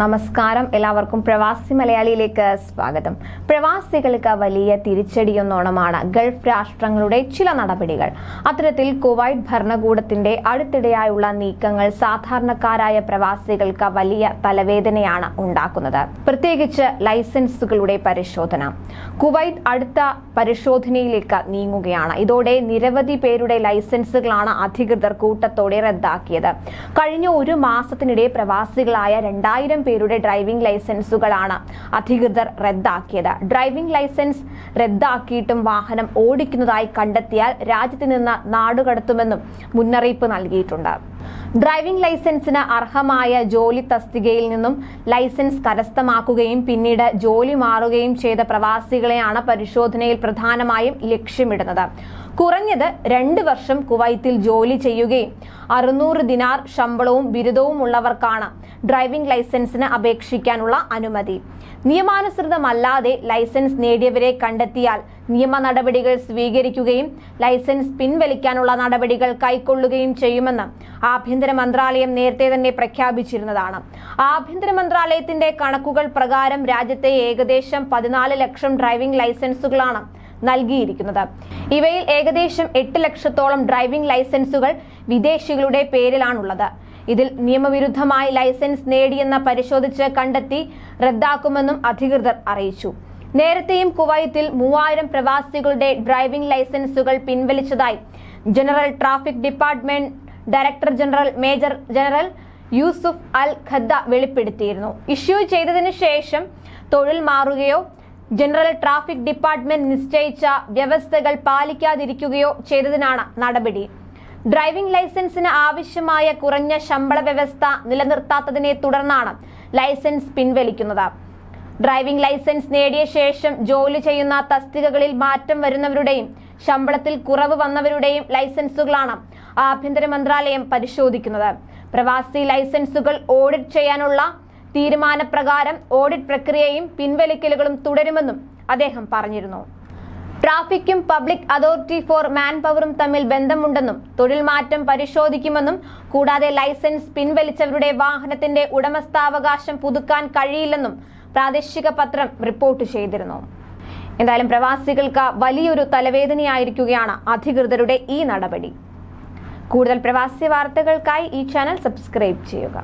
നമസ്കാരം. എല്ലാവർക്കും പ്രവാസി മലയാളിയിലേക്ക് സ്വാഗതം. പ്രവാസികൾക്ക് വലിയ തിരിച്ചടിയൊന്നോണമാണ് ഗൾഫ് രാഷ്ട്രങ്ങളുടെ ചില നടപടികൾ. അത്തരത്തിൽ കുവൈറ്റ് ഭരണകൂടത്തിന്റെ അടുത്തിടെയായുള്ള നീക്കങ്ങൾ സാധാരണക്കാരായ പ്രവാസികൾക്ക് വലിയ തലവേദനയാണ് ഉണ്ടാക്കുന്നത്. പ്രത്യേകിച്ച് ലൈസൻസുകളുടെ പരിശോധന. കുവൈറ്റ് അടുത്ത പരിശോധനയിലേക്ക് നീങ്ങുകയാണ്. ഇതോടെ നിരവധി പേരുടെ ലൈസൻസുകളാണ് അധികൃതർ കൂട്ടത്തോടെ റദ്ദാക്കിയത്. കഴിഞ്ഞ ഒരു മാസത്തിനിടെ പ്രവാസികളായ രണ്ടായിരം പേരുടെ ഡ്രൈവിംഗ് ലൈസൻസുകളാണ് അധികൃതർ റദ്ദാക്കിയത്. ഡ്രൈവിംഗ് ലൈസൻസ് റദ്ദാക്കിയിട്ടും വാഹനം ഓടിക്കുന്നതായി കണ്ടെത്തിയാൽ രാജ്യത്ത് നിന്ന് നാടുകടത്തുമെന്നും മുന്നറിയിപ്പ് നൽകിയിട്ടുണ്ട്. ഡ്രൈവിംഗ് ലൈസൻസിന് അർഹമായ ജോലി തസ്തികയിൽ നിന്നും ലൈസൻസ് കരസ്ഥമാക്കുകയും പിന്നീട് ജോലി മാറുകയും ചെയ്ത പ്രവാസികളെയാണ് പരിശോധനയിൽ പ്രധാനമായും ലക്ഷ്യമിടുന്നത്. കുറഞ്ഞത് രണ്ട് വർഷം കുവൈത്തിൽ ജോലി ചെയ്യുകയും അറുന്നൂറ് ദിനാർ ശമ്പളവും ബിരുദവും ഉള്ളവർക്കാണ് ഡ്രൈവിംഗ് ലൈസൻസിന് അപേക്ഷിക്കാനുള്ള അനുമതി. നിയമാനുസൃതമല്ലാതെ ലൈസൻസ് നേടിയവരെ കണ്ടെത്തിയാൽ നിയമ നടപടികൾ സ്വീകരിക്കുകയും ലൈസൻസ് പിൻവലിക്കാനുള്ള നടപടികൾ കൈക്കൊള്ളുകയും ചെയ്യുമെന്ന് ആഭ്യന്തര മന്ത്രാലയം നേരത്തെ തന്നെ പ്രഖ്യാപിച്ചിരുന്നതാണ്. ആഭ്യന്തര മന്ത്രാലയത്തിന്റെ കണക്കുകൾ പ്രകാരം രാജ്യത്തെ ഏകദേശം പതിനാല് ലക്ഷം ഡ്രൈവിംഗ് ലൈസൻസുകളാണ് നൽകിയിരിക്കുന്നത്. ഇവയിൽ ഏകദേശം എട്ട് ലക്ഷത്തോളം ഡ്രൈവിംഗ് ലൈസൻസുകൾ വിദേശികളുടെ പേരിലാണുള്ളത്. ഇതിൽ നിയമവിരുദ്ധമായി ലൈസൻസ് നേടിയെന്ന് പരിശോധിച്ച് കണ്ടെത്തി റദ്ദാക്കുമെന്നും അധികൃതർ അറിയിച്ചു. നേരത്തെയും കുവൈത്തിൽ മൂവായിരം പ്രവാസികളുടെ ഡ്രൈവിംഗ് ലൈസൻസുകൾ പിൻവലിച്ചതായി. General traffic department director general major general Yusuf Al Khadda വെളിപ്പെടുത്തിയിരുന്നു. ഇഷ്യൂ ചെയ്തതിനു ശേഷം തൊഴിൽ മാറുകയോ ജനറൽ ട്രാഫിക് ഡിപ്പാർട്ട്മെന്റ് നിശ്ചയിച്ച വ്യവസ്ഥകൾ പാലിക്കാതിരിക്കുകയോ ചെയ്തതിനാണ് നടപടി. ഡ്രൈവിംഗ് ലൈസൻസിന് ആവശ്യമായ കുറഞ്ഞ ശമ്പള വ്യവസ്ഥ നിലനിർത്താത്തതിനെ തുടർന്നാണ് ലൈസൻസ് പിൻവലിക്കുന്നത്. ഡ്രൈവിംഗ് ലൈസൻസ് നേടിയ ശേഷം ജോലി ചെയ്യുന്ന തസ്തികകളിൽ മാറ്റം വരുന്നവരുടെയും ശമ്പളത്തിൽ കുറവ് വന്നവരുടെയും ലൈസൻസുകളാണ് ആഭ്യന്തര മന്ത്രാലയം പരിശോധിക്കുന്നത്. പ്രവാസി ലൈസൻസുകൾ ഓഡിറ്റ് ചെയ്യാനുള്ള തീരുമാനപ്രകാരം ഓഡിറ്റ് പ്രക്രിയയും പിൻവലിക്കലുകളും തുടരുമെന്നും അദ്ദേഹം പറഞ്ഞിരുന്നു. ട്രാഫിക്കും പബ്ലിക് അതോറിറ്റി ഫോർ മാൻ പവറും തമ്മിൽ ബന്ധമുണ്ടെന്നും തൊഴിൽ മാറ്റം പരിശോധിക്കുമെന്നും കൂടാതെ ലൈസൻസ് പിൻവലിച്ചവരുടെ വാഹനത്തിന്റെ ഉടമസ്ഥാവകാശം പുതുക്കാൻ കഴിയില്ലെന്നും പ്രാദേശിക പത്രം റിപ്പോർട്ട് ചെയ്തിരുന്നു. എന്തായാലും പ്രവാസികൾക്ക് വലിയൊരു തലവേദനയായിരിക്കുകയാണ് അധികൃതരുടെ ഈ നടപടി. കൂടുതൽ പ്രവാസി വാർത്തകൾക്കായി ഈ ചാനൽ സബ്സ്ക്രൈബ് ചെയ്യുക.